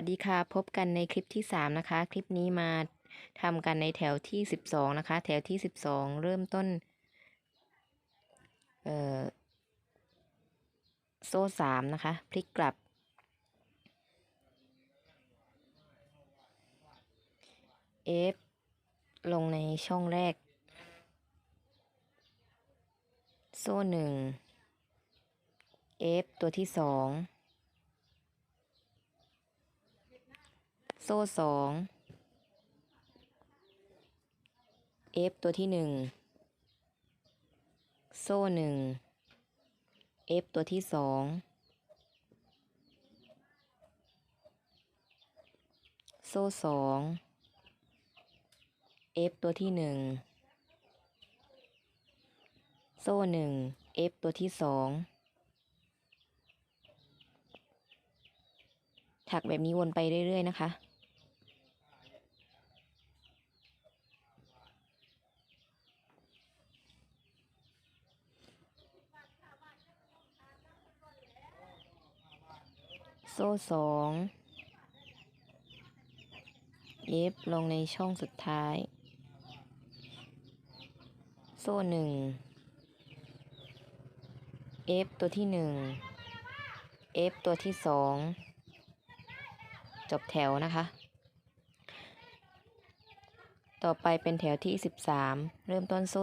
วัสดีค่ะพบกันในคลิปที่ 3 นะคะ คลิปนี้มาทำกันในแถวที่ 12 นะคะ แถวที่ 12 เริ่มต้นเอ่อโซ่3นะคะ พลิกกลับ F ลงในช่องแรก โซ่ 1 F ตัวที่ 2 โซ่สอง F ตัวที่หนึ่งโซ่หนึ่ง F ตัวที่สองโซ่สอง F ตัวที่หนึ่งโซ่หนึ่ง F ตัวที่สองถักแบบนี้วนไปเรื่อย ๆ นะคะ โซ่สองเย็บลงในช่องสุดท้าย โซ่หนึ่งเอฟตัวที่หนึ่งเอฟตัวที่สอง จบแถวนะคะ ต่อไปเป็นแถวที่ 13 เริ่มต้นโซ่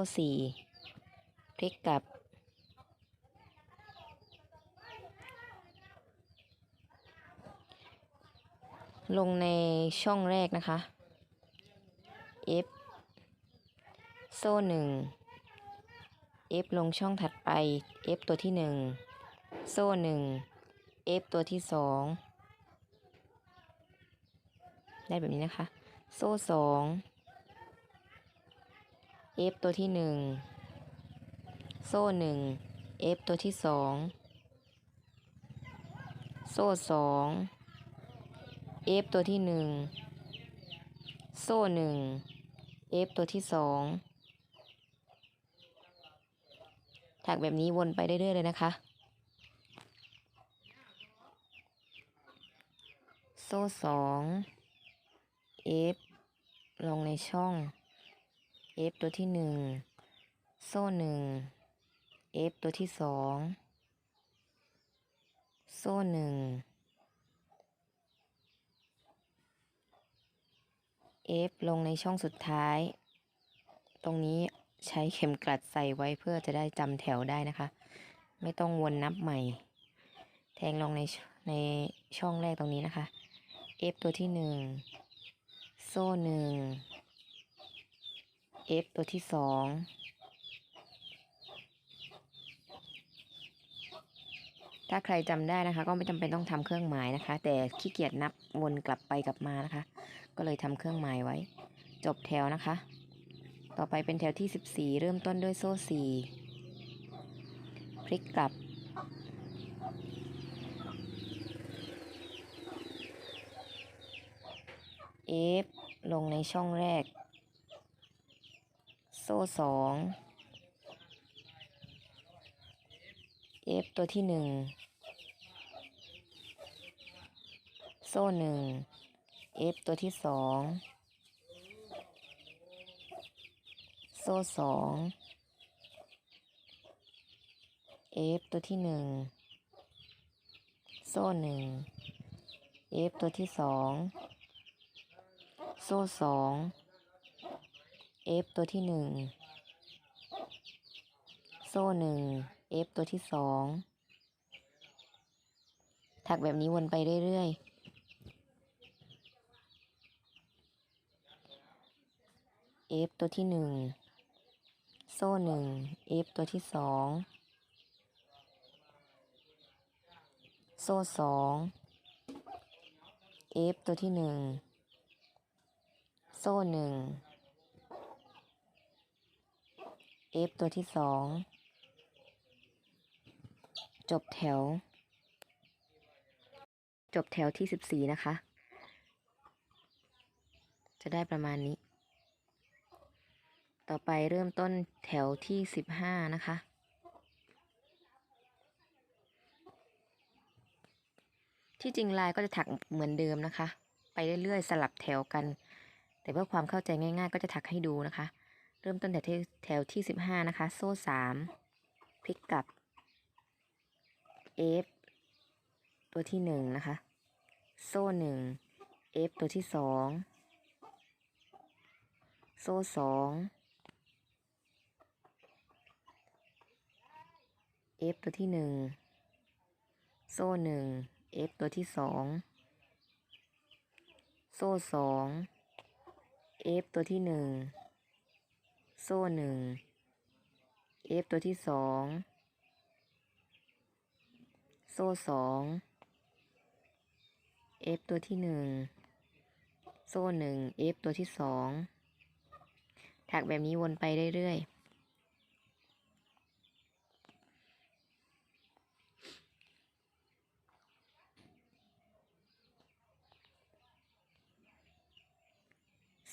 4พลิกกลับ ลงในช่องแรกนะคะ F โซ่1 F ลงช่องถัดไป F ตัวที่1โซ่1 F ตัวที่2ได้แบบนี้นะคะ โซ่สอง F ตัวที่หนึ่งโซ่หนึ่ง F ตัวที่สองโซ่สอง F ตัวที่ 1 โซ่ 1 F ตัวที่ 2 ถักแบบนี้วนไปเรื่อยๆเลยนะคะ โซ่ 2 F ลงในช่อง F ตัวที่ 1 โซ่ 1 F ตัวที่ 2 โซ่ 1 F ลงในช่องสุดท้าย ตรงนี้ใช้เข็มกลัดใส่ไว้เพื่อจะได้จำแถวได้นะคะ ไม่ต้องวนนับใหม่ แทงลงในในช่องแรกตรงนี้นะคะ F ตัวที่หนึ่งโซ่หนึ่ง F ตัวที่สองถ้าใครจำได้นะคะ ก็ไม่จำเป็นต้องทำเครื่องหมายนะคะ แต่ขี้เกียจนับวนกลับไปกลับมานะคะ ก็เลยทำเครื่องหมายไว้ จบแถวนะคะ ต่อไปเป็นแถวที่ 14 เริ่มต้นด้วยโซ่ 4 พลิกกลับ F ลงในช่องแรก โซ่สอง F ตัวที่หนึ่งโซ่หนึ่ง F ตัวที่สองโซ่สอง F ตัวที่หนึ่งโซ่หนึ่ง F ตัวที่สองโซ่สอง F ตัวที่หนึ่งโซ่หนึ่ง F ตัวที่สองถักแบบนี้วนไปเรื่อยๆ F ตัวที่หนึ่งโซ่หนึ่ง F ตัวที่สองโซ่สอง F ตัวที่หนึ่งโซ่หนึ่ง F ตัวที่สองจบแถว จบแถวที่สิบสี่นะคะ จะได้ประมาณนี้ ต่อไปเริ่มต้นแถวที่สิบห้านะคะ ที่จริงลายก็จะถักเหมือนเดิมนะคะ ไปเรื่อยๆ สลับแถวกัน แต่เพื่อความเข้าใจง่าย ๆ ก็จะถักให้ดูนะคะ เริ่มต้นแถวที่แถวที่สิบห้านะคะ โซ่สามพลิกกลับ F ตัวที่หนึ่งนะคะ โซ่หนึ่ง F ตัวที่สองโซ่สอง F ตัวที่หนึ่งโซ่หนึ่ง F ตัวที่สองโซ่สอง F ตัวที่หนึ่งโซ่หนึ่ง F ตัวที่สองโซ่สอง F ตัวที่หนึ่งโซ่หนึ่ง F ตัวที่สองถักแบบนี้วนไปเรื่อยๆ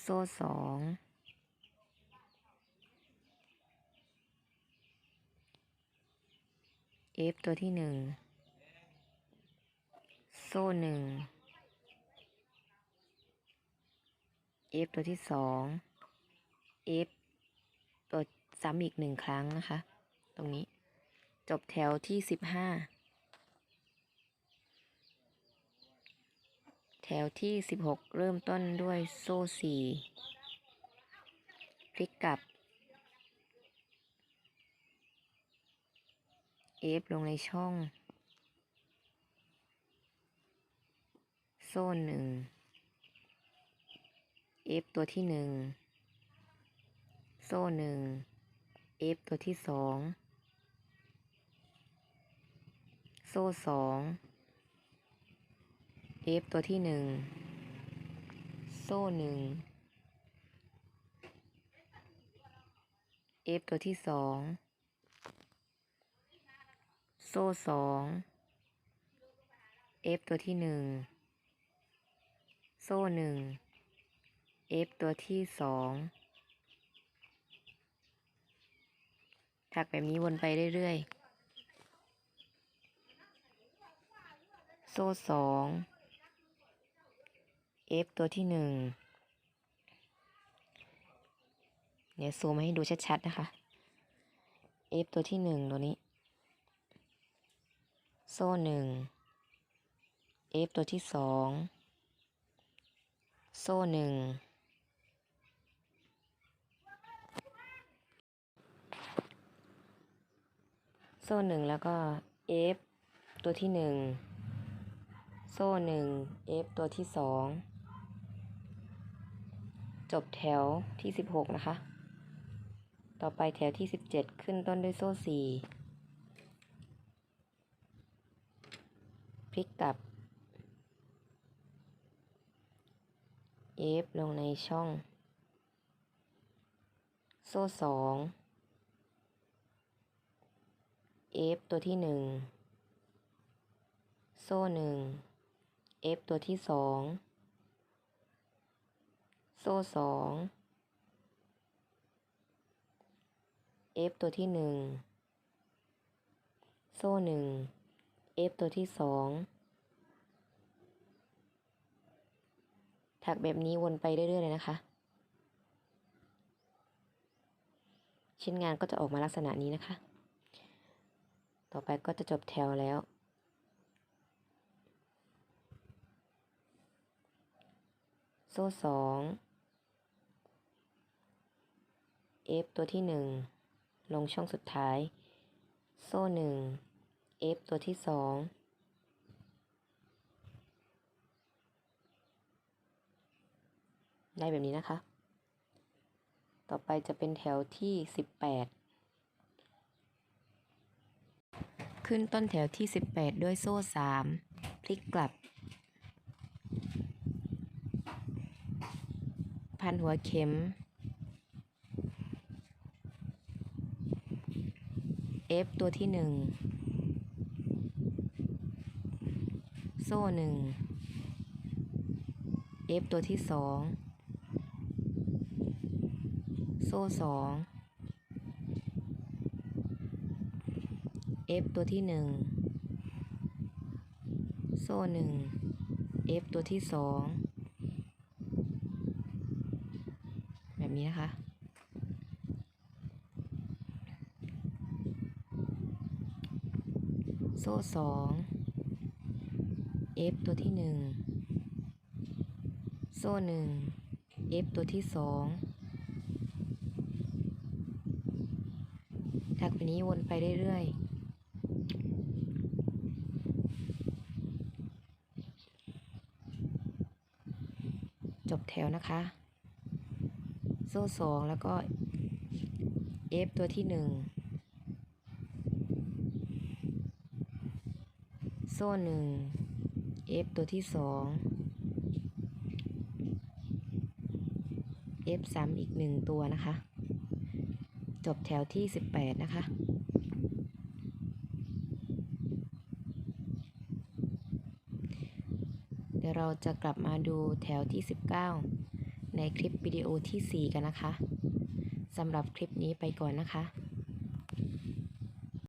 โซ่สอง F ตัวที่หนึ่งโซ่หนึ่ง F ตัวที่สอง F ตัวซ้ำอีกหนึ่งครั้งนะคะ ตรงนี้จบแถวที่สิบห้า แถ วที่สิบหกเริ่มต้นด้วยโซ่สี่พลิกกลับ F ลงในช่อง โซ่หนึ่ง F ตัวที่หนึ่งโซ่หนึ่ง F ตัวที่สองโซ่สอง F ตัวที่หนึ่งโซ่หนึ่ง F ตัวที่สองโซ่สอง F ตัวที่หนึ่งโซ่หนึ่ง F ตัวที่สองถักแบบนี้วนไปเรื่อยๆ โซ่สอง F ตัวที่หนึ่งเดี๋ยวซูมให้ดูชัดๆนะคะ F ตัวที่หนึ่งตัวนี้ โซ่หนึ่ง F ตัวที่สองโซ่หนึ่ง โซ่หนึ่งแล้วก็ F ตัวที่หนึ่ง โซ่หนึ่ง F ตัวที่สอง จบแถวที่สิบหกนะคะ ต่อไปแถวที่สิบเจ็ดขึ้นต้นด้วยโซ่สี่พลิกกลับ F ลงในช่อง โซ่สอง F ตัวที่หนึ่งโซ่หนึ่ง F ตัวที่สอง โซ่สอง F ตัวที่หนึ่งโซ่หนึ่ง F ตัวที่สองถักแบบนี้วนไปเรื่อยๆเลยนะคะ ชิ้นงานก็จะออกมาลักษณะนี้นะคะ ต่อไปก็จะจบแถวแล้ว โซ่สอง F ตัวที่หนึ่งลงช่องสุดท้าย โซ่หนึ่ง F ตัวที่สองได้แบบนี้นะคะ ต่อไปจะเป็นแถวที่สิบแปดขึ้นต้นแถวที่สิบแปดด้วยโซ่สามพลิกกลับ พันหัวเข็ม F ตัวที่หนึ่งโซ่หนึ่ง F ตัวที่สองโซ่สอง F ตัวที่หนึ่งโซ่หนึ่ง F ตัวที่สองแบบนี้นะคะ โซ่สอง F ตัวที่หนึ่งโซ่หนึ่ง F ตัวที่สองถักแบบนี้วนไปเรื่อยๆจบแถวนะคะ โซ่สองแล้วก็ F ตัวที่หนึ่ง โซ่หนึ่ง F ตัวที่สอง F ซ้ำอีกหนึ่งตัวนะคะ จบแถวที่18นะคะเดี๋ยวเราจะกลับมาดูแถวที่ 19 ในคลิปวิดีโอที่ 4 กันนะคะสำหรับคลิปนี้ไปก่อนนะคะ